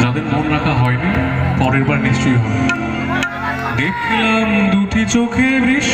যাদের মন রাখা হয়নি পরের বার নিশ্চয়ই হবে। দেখলাম দুটি চোখে বৃষ্টি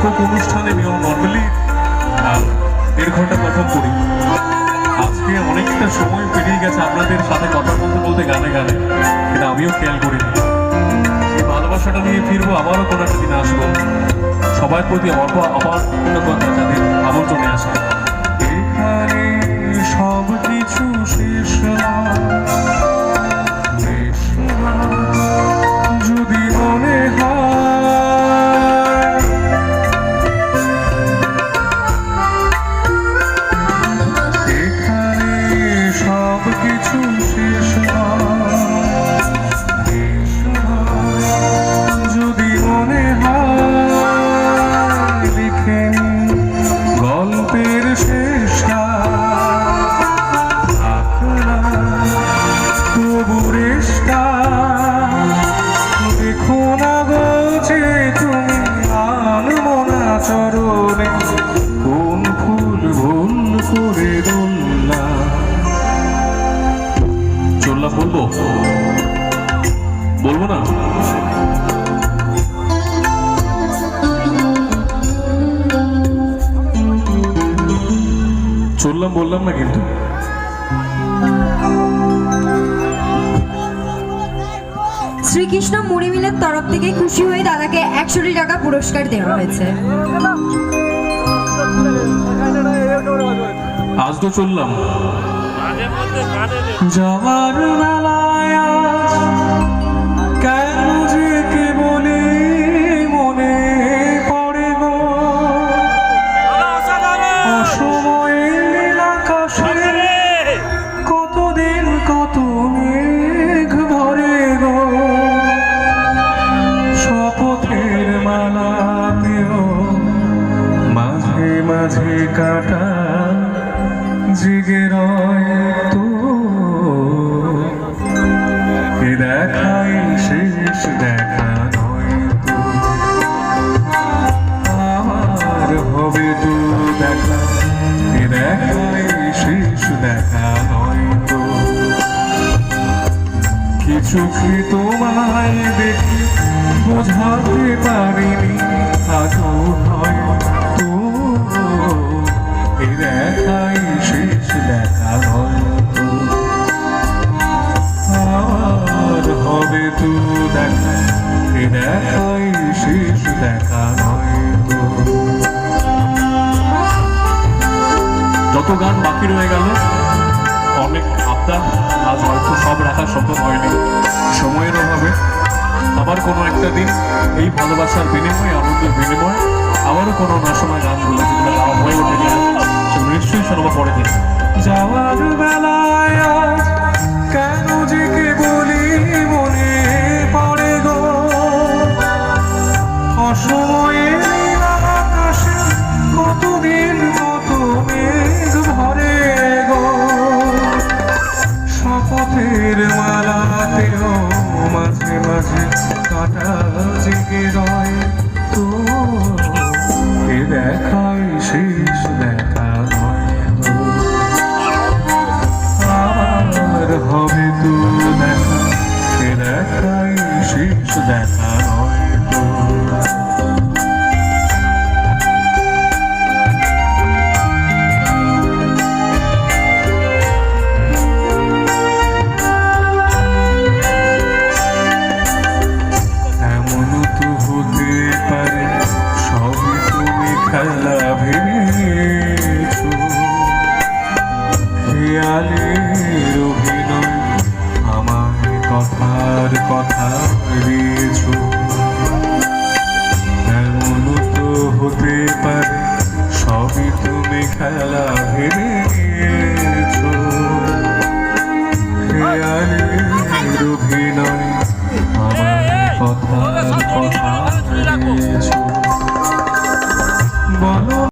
একক অনুষ্ঠানে আমি নর্মালি দেড় ঘণ্টা কথা করি। আজকে অনেকটা সময় পেরিয়ে গেছে আপনাদের সাথে কথা বলতে বলতে গানে গানে এটা আমিও খেয়াল করিনি। সেই ভালোবাসাটা নিয়ে ফিরবো আবারও কোনো একটা দিন আসব। সবার প্রতি অল্প আবার কৃতজ্ঞতা যাদের আমন্ত্রণে আসে চরণে কোন ফুল ভুল করে দোল্লা চললাম বলব বলব না চললাম বললাম না কিন্তু। শ্রীকৃষ্ণ মুড়িমিলের তরফ থেকে খুশি হয়ে দাদাকে একশোটি টাকা পুরস্কার দেওয়া হয়েছে। আজ তো চললাম। যাওয়ার বেলায় মাঝে কাটা জেগে রয় তো। দেখাই শেষ দেখা নয় আমার হবে তো দেখা। দেখাই শেষ দেখা নয় তো। কিছু কি তোমায় দেখি বোঝাতে পারিনি, আজও হয় তো। এ দেখাই শেষ দেখা আর হবে তো দেখা, এ দেখাই যত গান বাকি রয়ে গেল, অনেক আবদার আজ হয়তো সব রাখা সম্ভব হয়নি। সময়ের অভাবে, আবার কোনো একটা দিন এই ভালোবাসার বিনিময়ে, আনন্দের বিনিময়ে, আবারও কোনো না সময় গানগুলো যেগুলো হয়ে ওঠেনি সেগুলো সুই শোনাবো পরে দিন যাওয়ার বেলায় ব্যথা খেলা ভেবেছ। খেয়ালের অভিনয় আমার কথার কথা পারে সবই তুমি খেলা ভেবে